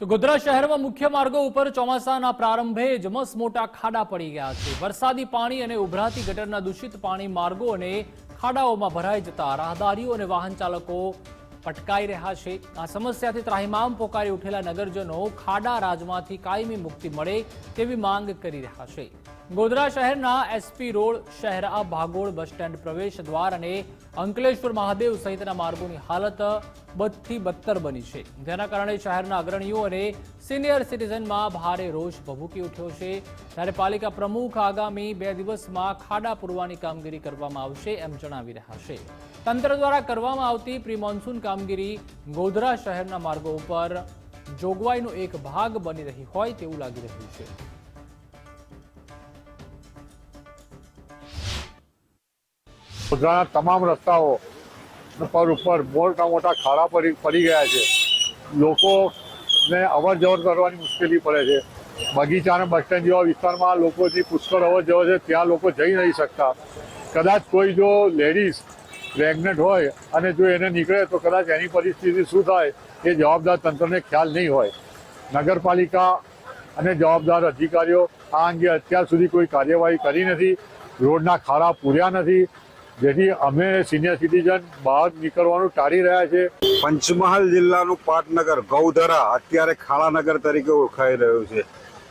તો ગોધરા શહેરમાં મુખ્ય માર્ગો ઉપર ચોમાસાના પ્રારંભે જ મસમોટા ખાડા પડી ગયા છે. વરસાદી પાણી અને ઉભરાતી ગટરના દૂષિત પાણી માર્ગો અને ખાડાઓમાં ભરાઈ જતા રાહદારીઓ અને વાહન ચાલકો પટકાઈ રહ્યા છે. આ સમસ્યાથી ત્રાહિમામ પોકારી ઉઠેલા નગરજનો ખાડા રાજમાંથી કાયમી મુક્તિ મળે તેવી માંગ કરી રહ્યા છે. ગોધરા શહેરના એસપી રોડ શહેરા ભાગોળ બસ સ્ટેન્ડ પ્રવેશ દ્વાર અને અંકલેશ્વર મહાદેવ સહિતના માર્ગોની હાલત બદથી બદતર બની છે. જેના કારણે શહેરના અગ્રણીઓ અને સિનિયર સિટીઝનમાં ભારે રોષ ભભૂકી ઉઠ્યો છે. ત્યારે પાલિકા પ્રમુખ આગામી બે દિવસમાં ખાડા પૂરવાની કામગીરી કરવામાં આવશે એમ જણાવી રહ્યા છે. તંત્ર દ્વારા કરવામાં આવતી પ્રી મોન્સૂન કામગીરી ગોધરા શહેરના માર્ગો ઉપર જોગવાઈનો એક ભાગ બની રહી હોય તેવું લાગી રહ્યું છે. ગોધરાના તમામ રસ્તાઓ પર ઉપર મોટા મોટા ખાડા પડી પડી ગયા છે. લોકોને અવર જવર કરવાની મુશ્કેલી પડે છે. બગીચા અને બસ સ્ટેન્ડ જેવા વિસ્તારમાં લોકોથી પુષ્કળ અવર જવર છે. ત્યાં લોકો જઈ નહીં શકતા. કદાચ કોઈ જો લેડીઝ પ્રેગ્નન્ટ હોય અને જો એને નીકળે તો કદાચ એની પરિસ્થિતિ શું થાય એ જવાબદાર તંત્રને ખ્યાલ નહીં હોય. નગરપાલિકા અને જવાબદાર અધિકારીઓ આ અંગે અત્યાર સુધી કોઈ કાર્યવાહી કરી નથી. રોડના ખાડા પૂર્યા નથી. જેથી અમે સિનિયર સિટીઝન બહાર નીકળવાનું ટાળી રહ્યા છે પંચમહાલ જિલ્લાનું પાટનગર, ગૌધરા, અત્યારે ખાડાનગર તરીકે ઓળખાઈ રહ્યું છે.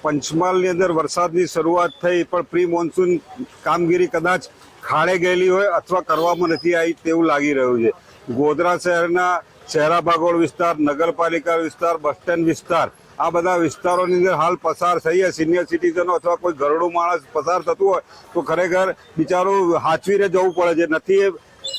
પંચમહાલની અંદર વરસાદની શરૂઆત થઈ, પણ પ્રી મોન્સૂન કામગીરી કદાચ ખાડે ગયેલી હોય અથવા કરવામાં નથી આવી તેવું લાગી રહ્યું છે. ગોધરા શહેરના શહેરા ભાગોળ વિસ્તાર, નગરપાલિકા વિસ્તાર, બસ સ્ટેન્ડ વિસ્તાર આ બધા વિસ્તારોની અંદર હાલ પસાર થઈએ સિનિયર સિટીઝનો અથવા કોઈ ઘરડું માણસ પસાર થતું હોય તો ખરેખર બિચારું હાચવીને જવું પડે છે. નથી એ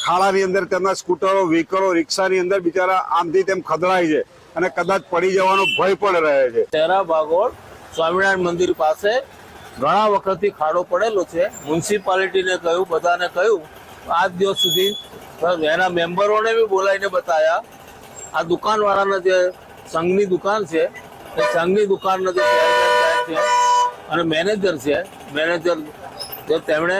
ખાડાની અંદર તેમના સ્કૂટરો, વ્હીકલો, રિક્ષાની અંદર બિચારા આમથી તેમ ખદડાય છે અને કદાચ પડી જવાનો ભય પણ રહે છે. તેરા ભાગોળ સ્વામિનારાયણ મંદિર પાસે ઘણા વખતથી ખાડો પડેલો છે. મ્યુનિસિપાલિટીને કહ્યું, બધાને કહ્યું, આજ દિવસ સુધી એના મેમ્બરોને બી બોલાવીને બતાયા. આ દુકાનવાળાના જે સંઘની દુકાન છે એ સંઘની દુકાનનો અને મેનેજર છે મેનેજર તો તેમણે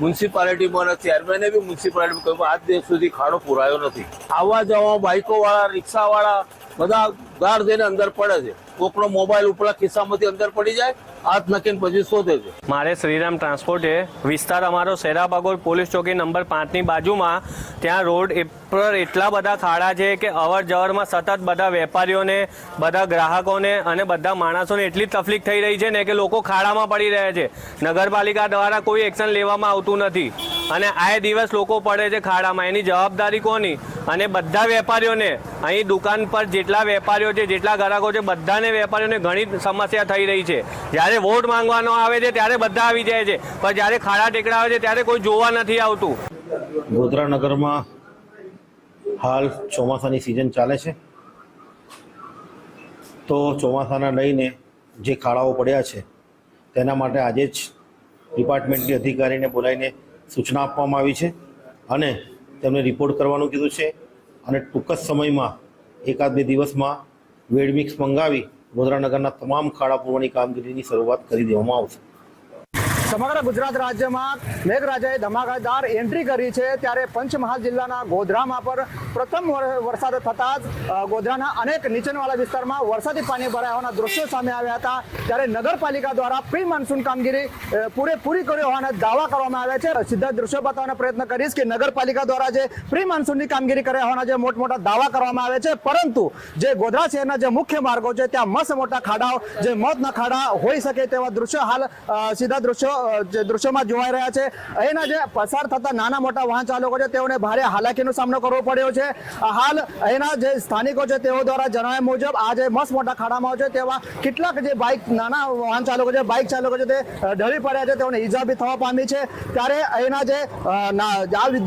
મ્યુનિસિપાલિટીમાં અને ચેરમેને બી મ્યુનિસિપાલિટી કહ્યું આજ દિવસ સુધી ખાડો પુરાયો નથી. આવવા જવા બાઇકોવાળા રિક્ષાવાળા, બધા ગાર જઈને અંદર પડે છે. કોકનો મોબાઈલ ઉપલા ખિસ્સામાંથી અંદર પડી જાય, હાથ નાખીને પછી શોધે છે. મારે શ્રીરામ ટ્રાન્સપોર્ટ વિસ્તાર અમારો સેરાબાગોર પોલીસ ચોકી નંબર પાંચની બાજુમાં. ત્યાં રોડ પર એટલા બધા ખાડા છે કે અવર જવરમાં સતત બધા વેપારીઓને, બધા ગ્રાહકોને અને બધા માણસોને એટલી તકલીફ થઈ રહી છે ને કે લોકો ખાડામાં પડી રહ્યા છે. નગરપાલિકા દ્વારા કોઈ એક્શન લેવામાં આવતું નથી. અને આ દિવસ લોકો પડે છે ખાડામાં. એની જવાબદારી કોની? અને બધા વેપારીઓને. અહીં દુકાન પર જેટલા વેપારીઓ છે, જેટલા ગ્રાહકો છે, બધાને વેપારીઓને ઘણી સમસ્યા થઈ રહી છે. જ્યારે વોટ માંગવાનો આવે છે, ત્યારે બધા આવી જાય છે. પણ જ્યારે ખાડા ટેકડા આવે છે, ત્યારે કોઈ જોવા નથી આવતું. ગોધરા નગરમાં હાલ ચોમાસાની સિઝન ચાલે છે. તો ચોમાસાના લઈને જે ખાડાઓ પડ્યા છે, તેના માટે આજે જ ડિપાર્ટમેન્ટની અધિકારીને બોલાવીને સૂચના આપવામાં આવી છે અને તેમને રિપોર્ટ કરવાનું કીધું છે. અને ટૂંક જ સમયમાં, એકાદ બે દિવસમાં વેડ મિક્સ મંગાવી નગરના તમામ ખાડા પૂરવાની કામગીરીની શરૂઆત કરી દેવામાં આવશે. સમગ્ર ગુજરાત રાજ્યમાં મેઘરાજાએ ધમાકાદાર એન્ટ્રી કરી છે ત્યારે પંચમહાલ જિલ્લાના ગોધરામાં પર પ્રથમ વર- વરસાદ થતાં જ ગોધરાના અનેક નીચાણવાળા વિસ્તારમાં વરસાદી પાણી ભરાયા હોવાના દ્રશ્યો સામે આવ્યા હતા. ત્યારે નગરપાલિકા દ્વારા પ્રી મોન્સૂન કામગીરી પૂરેપૂરી કરી હોવાના દાવા કરવામાં આવ્યા છે. સીધા દ્રશ્યો બતાવવાનો પ્રયત્ન કરીશ કે નગરપાલિકા દ્વારા જે પ્રી મોન્સૂનની કામગીરી કર્યા હોવાના જે મોટા દાવા કરવામાં આવે છે, પરંતુ જે ગોધરા શહેરના જે મુખ્ય માર્ગો છે, ત્યાં મસ્ત મોટા ખાડાઓ, જે મોતના ખાડા હોઈ શકે તેવા દ્રશ્યો હાલ સીધા દ્રશ્યો જે દૃશ્યોમાં જોવાઈ રહ્યા છે અહીંના જે પસાર થતા નાના મોટા વાહન ચાલકો છે તેઓને ભારે હાલાકીનો સામનો કરવો પડ્યો છે. હાલ અહીંના જે સ્થાનિકો છે તેઓ દ્વારા જણાવ્યા મુજબ આ જે મસ્ત મોટા ખાડામાં છે તેવા કેટલાક જે બાઇક નાના વાહન ચાલકો છે બાઇક ચાલકો છે તે ઢળી પડ્યા છે તેઓને ઈજા બી થવા પામી છે. ત્યારે અહીંના જે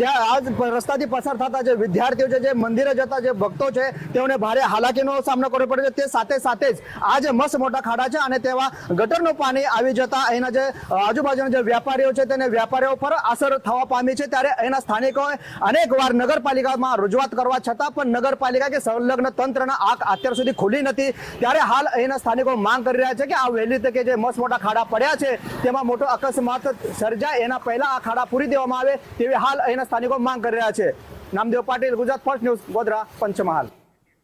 આ રસ્તાથી પસાર થતા જે વિદ્યાર્થીઓ છે જે મંદિરે જતા જે ભક્તો છે તેઓને ભારે હાલાકીનો સામનો કરવો પડ્યો છે. તે સાથે સાથે જ આ જે મસ્ત મોટા ખાડા છે અને તેવા ગટરનું પાણી આવી જતા અહીંના જે અ, આજુબાજુના જે વેપારીઓ છે તેને વેપારીઓ પર અસર થવા પામી છે ત્યારે એના સ્થાનિકોએ અનેક વાર નગરપાલિકામાં રજૂઆત કરવા છતાં પણ નગરપાલિકા કે સંલગ્ન તંત્રના આંખ અત્યાર સુધી ખુલી નથી. ત્યારે હાલ અહીંના સ્થાનિકો માંગ કરી રહ્યા છે કે આ વહેલી તકે જે મસ્ત મોટા ખાડા પડ્યા છે તેમાં મોટો અકસ્માત સર્જાય. એના પહેલા આ ખાડા પૂરી દેવામાં આવે તેવી હાલ અહીંના સ્થાનિકો માંગ કરી રહ્યા છે. Namdev Patil, Gujarat first news, Godhra, Panchmahal.